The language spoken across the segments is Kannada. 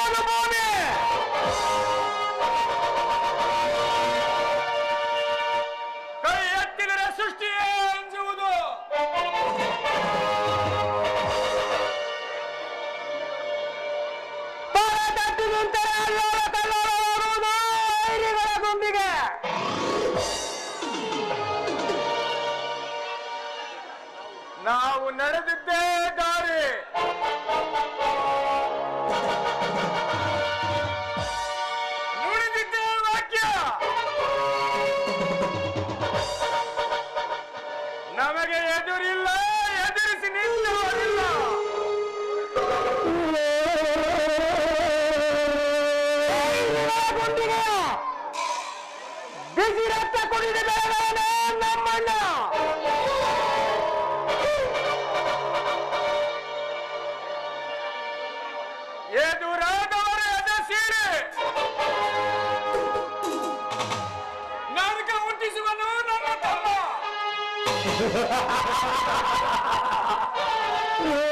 ನಡುಗುವುದು ಭೂಮಿ ಕೈ ಎತ್ತಿದರೆ ಸೃಷ್ಟಿಯೇ ಅಂಜುವುದು ಗುಂಪಿಗೆ ನಾವು ನಡೆದಿದ್ದೇ ಬಿಸಿ ರಕ್ತ ಕುಡಿದು ಬೆಳೆದವನೇ ನಮ್ಮಣ್ಣ. ಎದುರಾದವರ ಎದೆ ಸೀರೆ. ನರಕ ಹುಟ್ಟಿಸುವನು ತಮ್ಮ.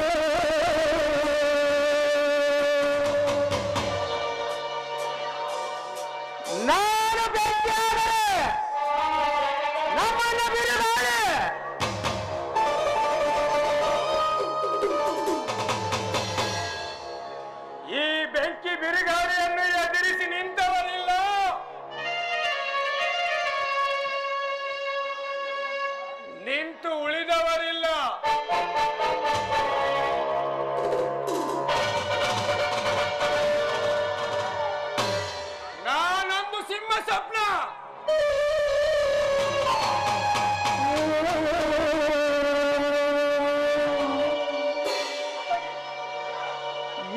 ಸ್ವಪ್ನ.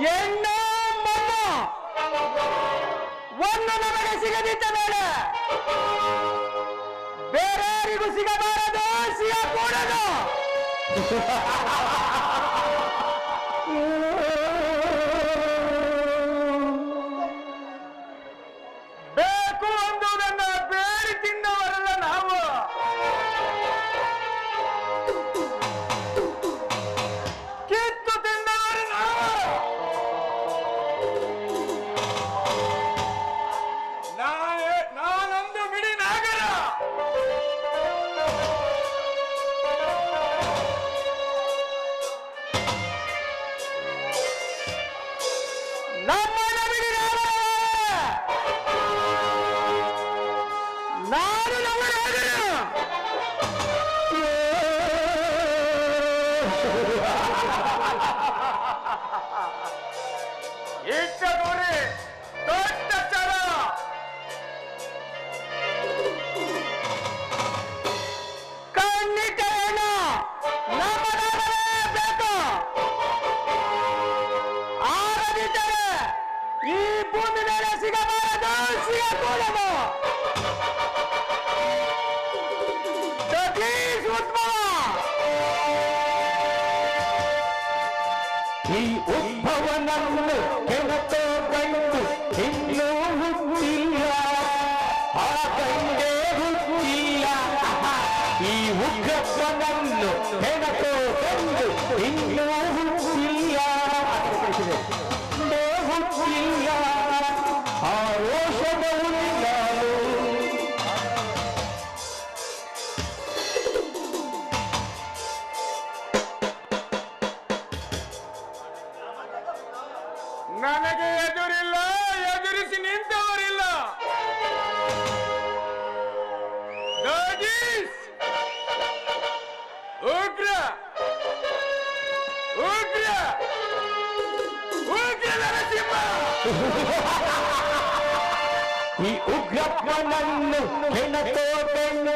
ಎಣ್ಣ ಒಂದು ನಮಗೆ ಸಿಗದಿದ್ದ ಮೇಲೆ ಬೇರೆಯವರಿಗೂ ಸಿಗಬಾರದು ಸಿಗಕೂಡದು. ಇಟ್ಟ ನೋಡಿ. ದೊಡ್ಡ ಚರ. ಕಣ್ಣಿಟ್ಟೇನು ಬೇಕು. ಆಗದಿದ್ದರೆ ಈ ಭೂಮಿ ಮೇಲೆ ಸಿಗಬಾರದು. ಸಿಗಕೂಡದು. ಈ ಉದ್ಭವನನ್ನು ಕೆಣಕೋ ಗಂಡು ಇನ್ನೂ ಹುಟ್ಟಿಲ್ಲ ಆ ಗಂಡೇ ಹುಟ್ಟಿಲ್ಲ ಈ ಉಗ್ರಪ್ಪನನ್ನು ಕೆಣಕೋ ಗಂಡು ಇನ್ನೂ ಹುಟ್ಟಿಲ್ಲ ಇನ್ನೂ ಹುಟ್ಟಿಲ್ಲ ಈ ಉಗ್ರಪ್ಪನನ್ನು ಹೆಣತೋಟೆಂದು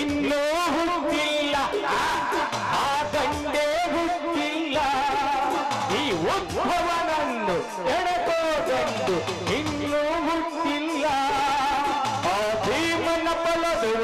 ಇನ್ನೂ ಹುಟ್ಟಿಲ್ಲ, ಆ ಗಂಡೇ ಹುಟ್ಟಿಲ್ಲ. ಈ ಉದ್ಭವನನ್ನು ಎಣತೋಟೆಂದು ಇನ್ನೂ ಹುಟ್ಟಿಲ್ಲ. ಆ ಭೀಮನ ಬಲದು